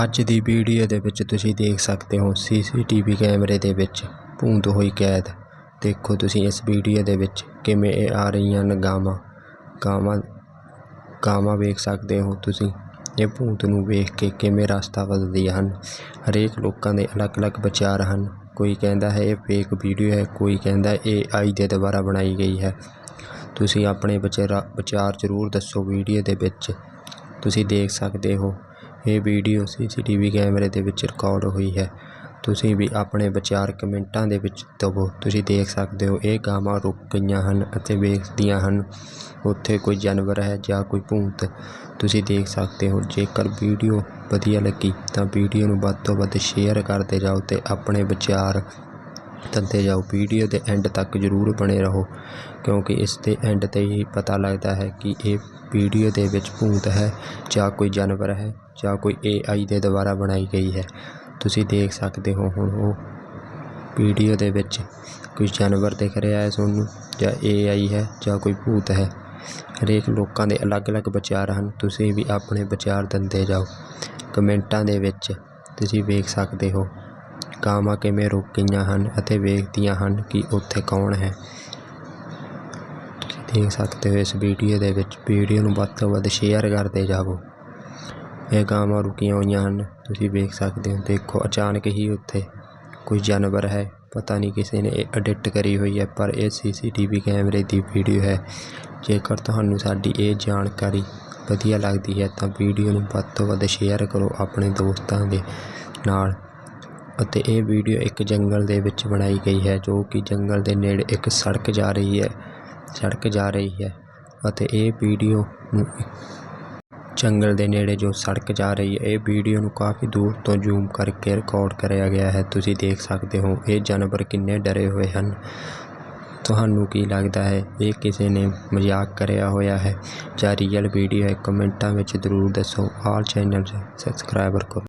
ਅੱਜ ਦੀ ਵੀਡੀਓ ਦੇ ਵਿੱਚ ਤੁਸੀਂ ਦੇਖ ਸਕਦੇ ਹੋ ਸੀਸੀਟੀਵੀ ਕੈਮਰੇ ਦੇ ਵਿੱਚ ਭੂੰਦ ਹੋਈ ਕੈਦ। ਦੇਖੋ ਤੁਸੀਂ ਇਸ ਵੀਡੀਓ ਦੇ ਵਿੱਚ ਕਿਵੇਂ ਇਹ ਆ ਰਹੀਆਂ ਨੇ ਗਾਵਾਂ ਗਾਵਾਂ ਗਾਵਾਂ ਵੇਖ ਸਕਦੇ ਹੋ ਤੁਸੀਂ। ਇਹ ਭੂਤ ਨੂੰ ਵੇਖ ਕੇ ਕਿਵੇਂ ਰਸਤਾ ਬਦਲਦੀਆਂ ਹਨ। ਹਰੇਕ ਲੋਕਾਂ ਦੇ ਅਲੱਗ-ਅਲੱਗ ਵਿਚਾਰ ਹਨ। ਕੋਈ ਕਹਿੰਦਾ ਹੈ ਇਹ ਫੇਕ ਵੀਡੀਓ ਹੈ, ਕੋਈ ਕਹਿੰਦਾ ਇਹ ਆਈ ਦੇ ਦੁਆਰਾ ਬਣਾਈ ਗਈ ਹੈ। ਤੁਸੀਂ ਆਪਣੇ ਵਿਚਾਰਾ, ਵਿਚਾਰ ਜ਼ਰੂਰ ਦੱਸੋ ਵੀਡੀਓ ਦੇ ਵਿੱਚ। ਤੁਸੀਂ ਦੇਖ ਸਕਦੇ ਹੋ ਇਹ ਵੀਡੀਓ ਸੀ ਸੀ ਟੀ ਵੀ ਕੈਮਰੇ ਦੇ ਵਿੱਚ ਰਿਕਾਰਡ ਹੋਈ ਹੈ। ਤੁਸੀਂ ਵੀ ਆਪਣੇ ਵਿਚਾਰ ਕਮੈਂਟਾਂ ਦੇ ਵਿੱਚ ਦੇਵੋ। ਤੁਸੀਂ ਦੇਖ ਸਕਦੇ ਹੋ, ਇਹ ਗਾਵਾਂ ਰੁਕ ਗਈਆਂ ਹਨ ਅਤੇ ਵੇਖਦੀਆਂ ਹਨ। ਉੱਥੇ ਕੋਈ ਜਾਨਵਰ ਹੈ ਜਾਂ ਕੋਈ ਭੂਤ। ਤੁਸੀਂ ਦੇਖ ਸਕਦੇ ਹੋ, ਜੇਕਰ ਵੀਡੀਓ ਵਧੀਆ ਲੱਗੀ ਤਾਂ ਵੀਡੀਓ ਨੂੰ ਵੱਧ ਤੋਂ ਵੱਧ ਸ਼ੇਅਰ ਕਰਦੇ ਜਾਓ ਅਤੇ ਆਪਣੇ ਵਿਚਾਰ ਦਿੰਦੇ ਜਾਓ। ਵੀਡੀਓ ਦੇ ਐਂਡ ਤੱਕ ਜ਼ਰੂਰ ਬਣੇ ਰਹੋ, ਕਿਉਂਕਿ ਇਸ ਦੇ ਐਂਡ ਤੇ ਹੀ ਪਤਾ ਲੱਗਦਾ ਹੈ ਕਿ ਇਹ ਵੀਡੀਓ ਦੇ ਵਿੱਚ ਭੂਤ ਹੈ ਜਾਂ ਕੋਈ ਜਾਨਵਰ ਹੈ। ਜਾਂ ਕੋਈ ਏ ਆਈ ਦੇ ਦੁਆਰਾ ਬਣਾਈ ਗਈ ਹੈ। ਤੁਸੀਂ ਦੇਖ ਸਕਦੇ ਹੋ ਹੁਣ ਉਹ ਵੀਡੀਓ ਦੇ ਵਿੱਚ ਕੋਈ ਜਾਨਵਰ ਦਿਖ ਰਿਹਾ ਹੈ ਤੁਹਾਨੂੰ ਜਾਂ ਏ ਆਈ ਹੈ, ਜਾਂ ਕੋਈ ਭੂਤ ਹੈ। ਹਰੇਕ ਲੋਕਾਂ ਦੇ ਅਲੱਗ-ਅਲੱਗ ਵਿਚਾਰ ਹਨ। ਤੁਸੀਂ ਵੀ ਆਪਣੇ ਵਿਚਾਰ ਦਿੰਦੇ ਜਾਓ। ਕਮੈਂਟਾਂ ਦੇ ਵਿੱਚ ਤੁਸੀਂ ਵੇਖ ਸਕਦੇ ਹੋ ਕਾਵਾਂ ਕਿਵੇਂ ਰੁਕ ਗਈਆਂ ਹਨ ਅਤੇ ਵੇਖਦੀਆਂ ਹਨ ਕਿ ਉੱਥੇ ਕੌਣ ਹੈ। ਤੁਸੀਂ ਦੇਖ ਸਕਦੇ ਹੋ ਇਸ ਵੀਡੀਓ ਦੇ ਵਿੱਚ, ਵੀਡੀਓ ਨੂੰ ਵੱਧ ਤੋਂ ਵੱਧ ਸ਼ੇਅਰ ਕਰਦੇ ਜਾਵੋ। ਇਹ ਗਾਵਾਂ ਰੁਕੀਆਂ ਹੋਈਆਂ ਹਨ। ਤੁਸੀਂ ਵੇਖ ਸਕਦੇ ਹੋ, ਦੇਖੋ ਅਚਾਨਕ ਹੀ ਉੱਥੇ ਕੋਈ ਜਾਨਵਰ ਹੈ। ਪਤਾ ਨਹੀਂ ਕਿਸੇ ਨੇ ਇਹ ਐਡਿਟ ਕਰੀ ਹੋਈ ਹੈ, ਪਰ ਇਹ ਸੀ ਸੀ ਟੀ ਵੀ ਕੈਮਰੇ ਦੀ ਵੀਡੀਓ ਹੈ। ਜੇਕਰ ਤੁਹਾਨੂੰ ਸਾਡੀ ਇਹ ਜਾਣਕਾਰੀ ਵਧੀਆ ਲੱਗਦੀ ਹੈ, ਤਾਂ ਵੀਡੀਓ ਨੂੰ ਵੱਧ ਤੋਂ ਵੱਧ ਸ਼ੇਅਰ ਕਰੋ ਆਪਣੇ ਦੋਸਤਾਂ ਦੇ ਨਾਲ। ਅਤੇ ਇਹ ਵੀਡੀਓ ਇੱਕ ਜੰਗਲ ਦੇ ਵਿੱਚ ਬਣਾਈ ਗਈ ਹੈ, ਜੋ ਕਿ ਜੰਗਲ ਦੇ ਨੇੜੇ ਇੱਕ ਸੜਕ ਜਾ ਰਹੀ ਹੈ, ਸੜਕ ਜਾ ਰਹੀ ਹੈ। ਅਤੇ ਇਹ ਵੀਡੀਓ ਨੂੰ ਜੰਗਲ ਦੇ ਨੇੜੇ ਜੋ ਸੜਕ ਜਾ ਰਹੀ ਹੈ, ਇਹ ਵੀਡੀਓ ਨੂੰ ਕਾਫੀ ਦੂਰ ਤੋਂ ਜ਼ੂਮ ਕਰਕੇ ਰਿਕਾਰਡ ਕਰਿਆ ਗਿਆ ਹੈ। ਤੁਸੀਂ ਦੇਖ ਸਕਦੇ ਹੋ, ਇਹ ਜਾਨਵਰ ਕਿੰਨੇ ਡਰੇ ਹੋਏ ਹਨ। ਤੁਹਾਨੂੰ ਕੀ ਲੱਗਦਾ ਹੈ, ਇਹ ਕਿਸੇ ਨੇ ਮਜ਼ਾਕ ਕਰਿਆ ਹੋਇਆ ਹੈ? ਜਾਂ ਰੀਅਲ ਵੀਡੀਓ ਹੈ? ਕਮੈਂਟਾਂ ਵਿੱਚ ਜ਼ਰੂਰ ਦੱਸੋ। ਆਲ ਚੈਨਲ ਸਬਸਕ੍ਰਾਈਬਰ ਕਰੋ।